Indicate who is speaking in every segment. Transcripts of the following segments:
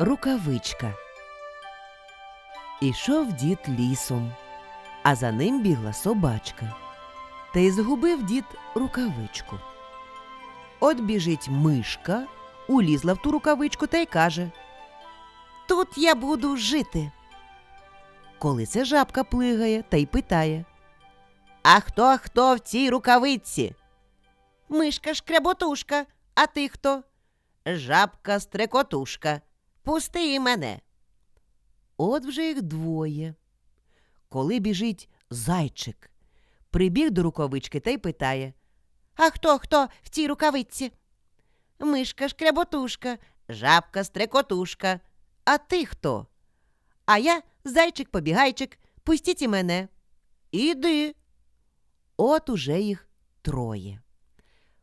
Speaker 1: Рукавичка. Ішов дід лісом, а за ним бігла собачка. Та й згубив дід рукавичку. От біжить мишка, улізла в ту рукавичку та й каже Тут я буду жити. Коли це жабка плигає та й питає А хто хто в цій рукавиці? Мишка шкреботушка, а ти хто? Жабка стрекотушка. Пусти мене. От вже їх двоє. Коли біжить зайчик, прибіг до рукавички та й питає А хто хто в цій рукавиці? Мишка шкреботушка, жабка стрекотушка. А ти хто? А я зайчик-побігайчик, пустіть і мене. Іди. От уже їх троє.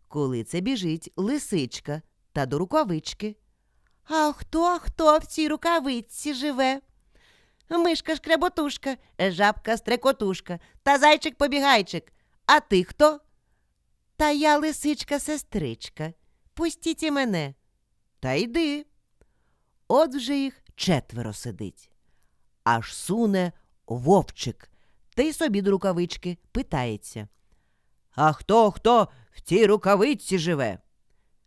Speaker 1: Коли це біжить лисичка та до рукавички. А хто хто в цій рукавиці живе? Мишка шкреботушка, жабка стрекотушка та зайчик-побігайчик. А ти хто? Та я лисичка сестричка. Пустіть і мене. Та йди. От вже їх четверо сидить. Аж суне вовчик, та й собі до рукавички питається. А хто хто в цій рукавиці живе?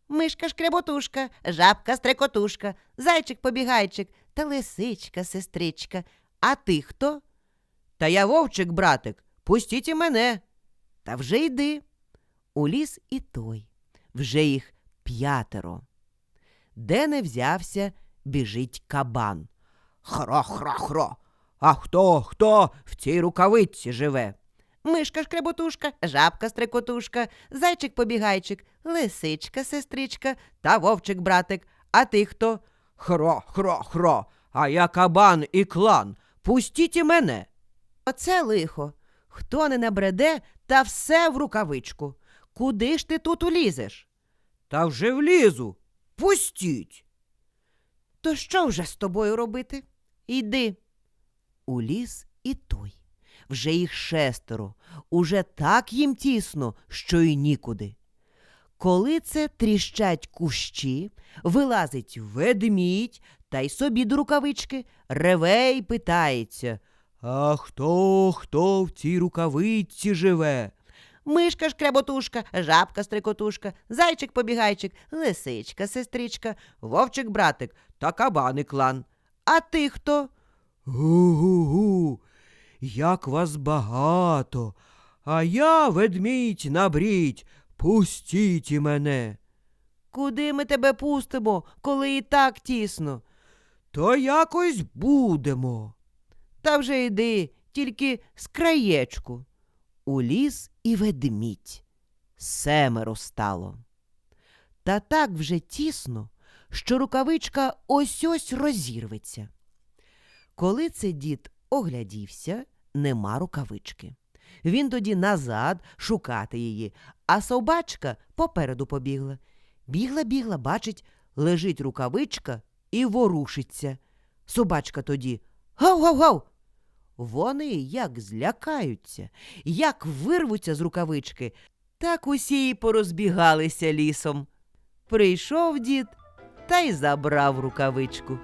Speaker 1: Мишка шкреботушка, жабка стрекотушка, зайчик побігайчик та лисичка сестричка. А ти хто? Та я вовчик, братик, пустіть і мене. Та вже йди. У ліс і той. Вже їх п'ятеро. Де не взявся, біжить кабан. Хро-хро-хро. А хто, хто в цій рукавиці живе? Мишка шкреботушка, жабка стрекотушка, зайчик побігайчик, лисичка сестричка та вовчик братик. А ти хто? Хро, хро, хро. А я кабан і клан. Пустіть і мене. Оце лихо. Хто не набреде, та все в рукавичку. Куди ж ти тут улізеш? Та вже влізу. Пустіть. То що вже з тобою робити? Йди. Уліз і той. Вже їх шестеро, уже так їм тісно, що й нікуди. Коли це тріщать кущі, вилазить ведмідь та й собі до рукавички реве й питається. А хто, хто в цій рукавиці живе? Мишка шкреботушка, жабка стрекотушка, зайчик побігайчик, лисичка сестричка, вовчик братик та кабани клан. А ти хто? Гу-гу-гу, як вас багато, а я ведмідь набрідь, пустіть і мене. Куди ми тебе пустимо, коли і так тісно? То якось будемо. Та вже йди, тільки з краєчку. У ліс і ведмідь. Семеро стало. Та так вже тісно, що рукавичка ось ось розірветься. Коли це дід оглядівся, нема рукавички. Він тоді назад шукати її, а собачка попереду побігла. Бігла, бігла, бачить, лежить рукавичка і ворушиться. Собачка тоді гав-гав-гав. Вони як злякаються, як вирвуться з рукавички, так усі й порозбігалися лісом. Прийшов дід та й забрав рукавичку.